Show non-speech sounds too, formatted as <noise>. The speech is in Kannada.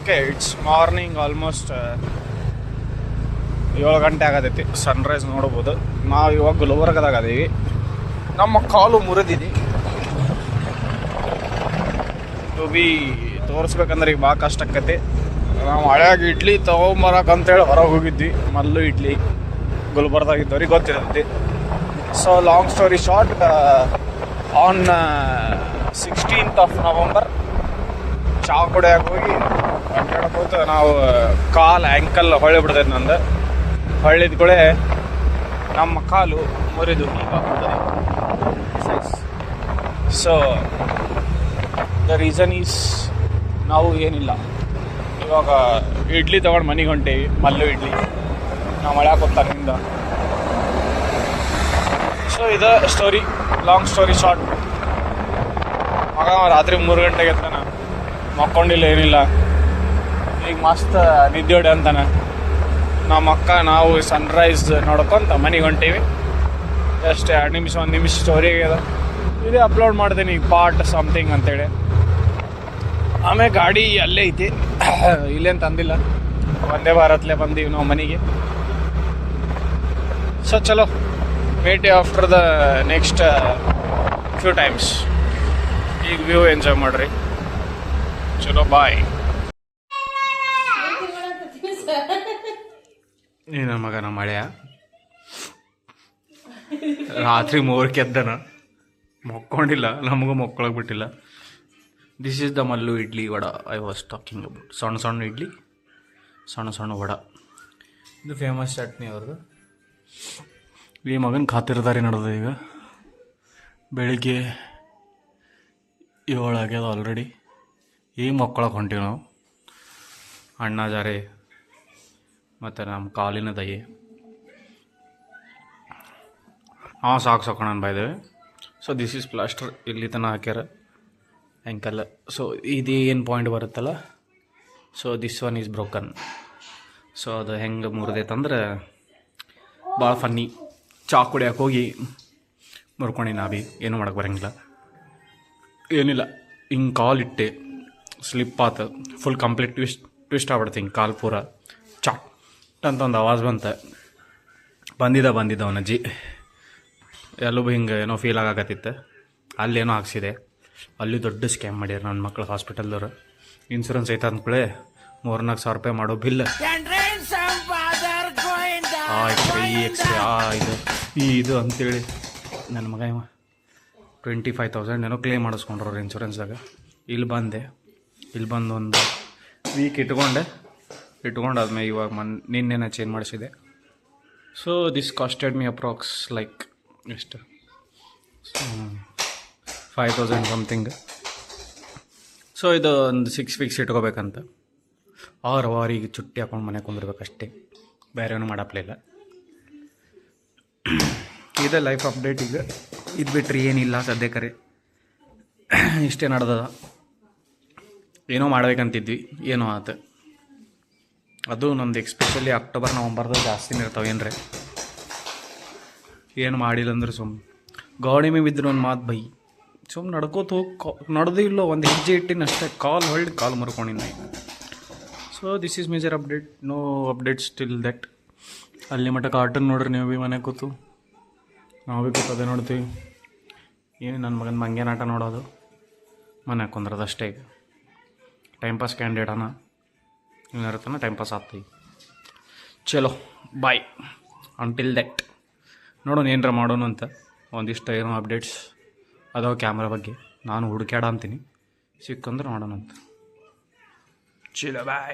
ಓಕೆ ಇಟ್ಸ್ ಮಾರ್ನಿಂಗ್ ಆಲ್ಮೋಸ್ಟ್ ಏಳು ಗಂಟೆ ಆಗತೈತಿ. ಸನ್ರೈಸ್ ನೋಡ್ಬೋದು. ನಾವು ಇವಾಗ ಗುಲ್ಬರ್ಗದಾಗ ಅದೀವಿ. ನಮ್ಮ ಕಾಲು ಮುರಿದಿದೆ. ಟು ಬಿ ತೋರಿಸ್ಬೇಕಂದ್ರೆ ಈಗ ಭಾಳ ಕಷ್ಟ ಆಕತಿ. ನಾವು ಹಳೆಯಾಗಿ ಇಡ್ಲಿ ತೊಗೊಂಬರಕ್ಕೆ ಅಂತೇಳಿ ಹೊರಗೆ ಹೋಗಿದ್ವಿ. ಮಲ್ಲು ಇಡ್ಲಿ ಗುಲ್ಬರ್ದಾಗ ಇದ್ದವ್ರಿಗೆ ಗೊತ್ತಿರತ್ತೆ. So long story short on sixteenth of November ಚಾ ಕುಡಿಯಕ್ಕೆ ಹೋಗಿ ಅಡ್ಡಾಡ್ಕೋತ ನಾವು ಕಾಲು ಆ್ಯಂಕಲ್ ಹೊಳ್ಳಿ ಬಿಡ್ತೈತೆ ನಂದು. ಹೊಳ್ಳಿದ ಕೂಡಲೇ ನಮ್ಮ ಕಾಲು ಮುರಿದು ಸೊ ದ ರೀಸನ್ ಈಸ್ ನಾವು ಏನಿಲ್ಲ. ಇವಾಗ ಇಡ್ಲಿ ತಗೊಂಡು ಮನೆಗೆ ಹೊಂಟೇವಿ, ಮಲ್ಲು ಇಡ್ಲಿ. ನಾವು ಮಳೆ ಹಾಕೋತಾರಿಂದ ಸೊ ಇದು ಸ್ಟೋರಿ ಲಾಂಗ್ ಸ್ಟೋರಿ ಶಾರ್ಟ್ ಮಗ ರಾತ್ರಿ ಮೂರು ಗಂಟೆಗೆ ಎತ್ತಾನ. ಮಕ್ಕೊಂಡಿಲ್ಲ ಏನಿಲ್ಲ. ಈಗ ಮಸ್ತ್ ನಿದ್ದೆ ಹೊಡೆ ಅಂತಾನೆ. ನಮ್ಮ ಅಕ್ಕ, ನಾವು ಸನ್ರೈಸ್ ನೋಡ್ಕೊಂತ ಮನೆಗೆ ಹೊಂಟೀವಿ. ಎಷ್ಟು ಎರಡು ನಿಮಿಷ, ಒಂದು ನಿಮಿಷ ಸ್ಟೋರಿ ಆಗ್ಯದ. ಇದೇ ಅಪ್ಲೋಡ್ ಮಾಡ್ತೀನಿ ಈಗ ಪಾರ್ಟ್ ಸಮಥಿಂಗ್ ಅಂತೇಳಿ. ಆಮೇಲೆ ಗಾಡಿ ಅಲ್ಲೇ ಐತಿ. <coughs> ಇಲ್ಲೇನು ತಂದಿಲ್ಲ. ಒಂದೇ ಭಾರತ್ಲೆ ಬಂದೀವಿ ನಾವು ಮನೆಗೆ. ಸೊ ಚಲೋ. ಭೇಟಿ after the next few times ಈಗ ವ್ಯೂ ಎಂಜಾಯ್ ಮಾಡ್ರಿ. ಚಲೋ ಬಾಯ್ ಈ ನನ್ನ ನಮ್ಮ ಮಳೆಯ? ರಾತ್ರಿ ಮೂರಕ್ಕೆ ಕೆದ್ದನ. ಮೊಕ್ಕೊಂಡಿಲ್ಲ ನಮಗೂ ಮಕ್ಕೊಳಕ್ ಬಿಟ್ಟಿಲ್ಲ this is the Mallu idli vada. I was talking about ಸಣ್ಣ ಸಣ್ಣ ಇಡ್ಲಿ ಸಣ್ಣ ಸಣ್ಣ ವಡ. ಇದು ಫೇಮಸ್ ಚಟ್ನಿ ಅವ್ರದ್ದು. ಈ ಮಗನ ಖಾತಿರ್ದಾರಿ ನಡೆದು ಈಗ. ಬೆಳಿಗ್ಗೆ ಏಳಾಗ್ಯದ ಆಲ್ರೆಡಿ ಈಗ ಮಕ್ಕಳಕ್ಕೆ ಹೊಂಟೀವಿ ನಾವು. ಅಣ್ಣ ಜಾರೆ ಮತ್ತು ನಮ್ಮ ಕಾಲಿನ ದಯೆ. ಹಾಂ ಸಾಕು ಸಾಕು ನಾನು ಬಾಯ್ದೇವೆ. ಸೊ ದಿಸ್ ಈಸ್ ಪ್ಲಾಸ್ಟರ್ ಇಲ್ಲಿ ತನಕ ಹಾಕ್ಯಾರ. ಆ್ಯಂಕಲ್ ಸೊ ಇದು ಏನು ಪಾಯಿಂಟ್ ಬರುತ್ತಲ್ಲ? So this one is broken so ಅದು ಹೆಂಗೆ ಮುರಿದೈತಂದ್ರೆ ಭಾಳ ಫನ್ನಿ ಚಾ ಕುಡಿಯೋಕೆ ಹೋಗಿ ಮುರ್ಕೊಂಡು ನಾ ಬಿ ಏನು ಮಾಡಕ್ಕೆ ಬರಂಗಿಲ್ಲ. ಏನಿಲ್ಲ. ಹಿಂಗೆ ಕಾಲ್ ಇಟ್ಟೆ. ಸ್ಲಿಪ್ ಆತ. ಫುಲ್ ಕಂಪ್ಲೀಟ್ ಟ್ವಿಸ್ಟ್ ಟ್ವಿಸ್ಟ್ ಆಗ್ಬಿಡ್ತು ಹಿಂಗೆ ಕಾಲು ಪೂರ. ಚಾಟ್ ಅಂತ ಒಂದು ಆವಾಜ್ ಬಂತ. ಬಂದಿದ್ದ ಬಂದಿದ್ದ ಅವನಜ್ಜಿ. ಎಲ್ಲೂ ಹಿಂಗೆ ಏನೋ ಫೀಲ್ ಆಗಾಕತ್ತಿತ್ತು. ಅಲ್ಲೇನೋ ಹಾಕ್ಸಿದೆ ಅಲ್ಲಿ ದೊಡ್ಡ ಸ್ಕ್ಯಾಮ್ ಮಾಡ್ಯಾರ ನನ್ನ ಮಕ್ಕಳು ಹಾಸ್ಪಿಟಲ್ದವ್ರು ಇನ್ಸೂರೆನ್ಸ್ ಐತೆ ಅಂದ್ಕೊಳ್ಳೆ ಮೂರ್ನಾಲ್ಕು ಸಾವಿರ ರೂಪಾಯಿ ಮಾಡೋ ಬಿಲ್. ಆ ಈ ಆ ಇದು ಈ ಇದು ಅಂತೇಳಿ. ನನ್ನ ಮಗ ಇವ ಟ್ವೆಂಟಿ ಫೈವ್ ತೌಸಂಡ್ ಏನೋ ಕ್ಲೇಮ್ ಮಾಡಿಸ್ಕೊಂಡ್ರವ್ರು ಇನ್ಶೂರೆನ್ಸ್ದಾಗ ಇಲ್ಲಿ ಬಂದೆ. ಇಲ್ಲಿ ಬಂದು ಒಂದು ವೀಕ್ ಇಟ್ಕೊಂಡೆ. ಇಟ್ಕೊಂಡಾದ್ಮೇಲೆ ಇವಾಗ ಮನ್, ನಿನ್ನೆನ change ಮಾಡಿಸಿದೆ. So this costed me approx like ಎಷ್ಟು? ಫೈವ್ ತೌಸಂಡ್ ಸಮಥಿಂಗ್ ಸೊ ಇದು ಒಂದು ಸಿಕ್ಸ್ ವೀಕ್ಸ್ ಇಟ್ಕೋಬೇಕಂತ. ಆರು ವಾರಿಗೆ ಚುಟ್ಟಿ ಹಾಕೊಂಡು ಮನೆ ಕುಂದಿರ್ಬೇಕಷ್ಟೇ. ಬೇರೆ ಏನು ಮಾಡಪ್ಲಿಲ್ಲ ಇದೆ ಲೈಫ್ ಅಪ್ಡೇಟ್ ಈಗ. ಇದು ಬಿಟ್ಟರೆ ಏನಿಲ್ಲ ಸದ್ಯಕರೆ ಇಷ್ಟೇ ನಡೆದದ. ಏನೋ ಮಾಡ್ಬೇಕಂತಿದ್ವಿ. ಏನೋ ಆತ. ಅದು ನಮ್ದು ಎಕ್ಸ್ಪೆಷಲಿ ಅಕ್ಟೋಬರ್ ನವಂಬರ್ದಾಗ ಜಾಸ್ತಿನೇ ಇರ್ತಾವೆ, ಏನ್ರಿ? ಏನು ಮಾಡಿಲ್ಲ ಅಂದ್ರೆ ಸುಮ್ ಗಾಡಿ ಬಿದ್ದರು ಒಂದು ಮಾತು ಬೈ. ಸುಮ್ ನಡ್ಕೋತ ಹೋಗಿ ಕಾ ನಡೆದು ಇಲ್ಲೋ, ಒಂದು ಹೆಜ್ಜೆ ಇಟ್ಟಿನ ಅಷ್ಟೇ, ಕಾಲ್ ಹೊಳ್ಳಿ ಕಾಲ್ ಮರ್ಕೊಂಡಿನ so this is major update no update still that ಅಲ್ಲಿ ಮಟ್ಟ ಕಾರ್ಟನ್ ನೋಡ್ರಿ ನೀವು ಭೀ ಮನೆ ಕೂತು. ನಾವು ಭೀ ಕೂತು ಅದೇ ನೋಡ್ತೀವಿ. ಏನು ನನ್ನ ಮಗನ ಮಂಗೇನಾಟ ನೋಡೋದು? ಮನೆ ಕುಂದ್ರದು ಅಷ್ಟೇ ಈಗ. ಟೈಮ್ ಪಾಸ್ ಕ್ಯಾಂಡಿಡೇಟ್ ಅನ್ನ ಇರ್ತಾನೆ ಟೈಮ್ ಪಾಸ್ ಆಗ್ತೀವಿ ಚಲೋ ಬಾಯ್ ಅಂಟಿಲ್ ದಟ್ ನೋಡೋಣ ಏನಾರ ಮಾಡೋಣ ಅಂತ. ಒಂದಿಷ್ಟು ಏನೋ ಅಪ್ಡೇಟ್ಸ್ ಅದಾವ ಕ್ಯಾಮ್ರಾ ಬಗ್ಗೆ. ನಾನು ಹುಡುಕ್ಯಾಡ ಅಂತೀನಿ. ಸಿಕ್ಕಂದ್ರೆ ಮಾಡೋಣ ಅಂತ. ಚಲೋ ಬಾಯ್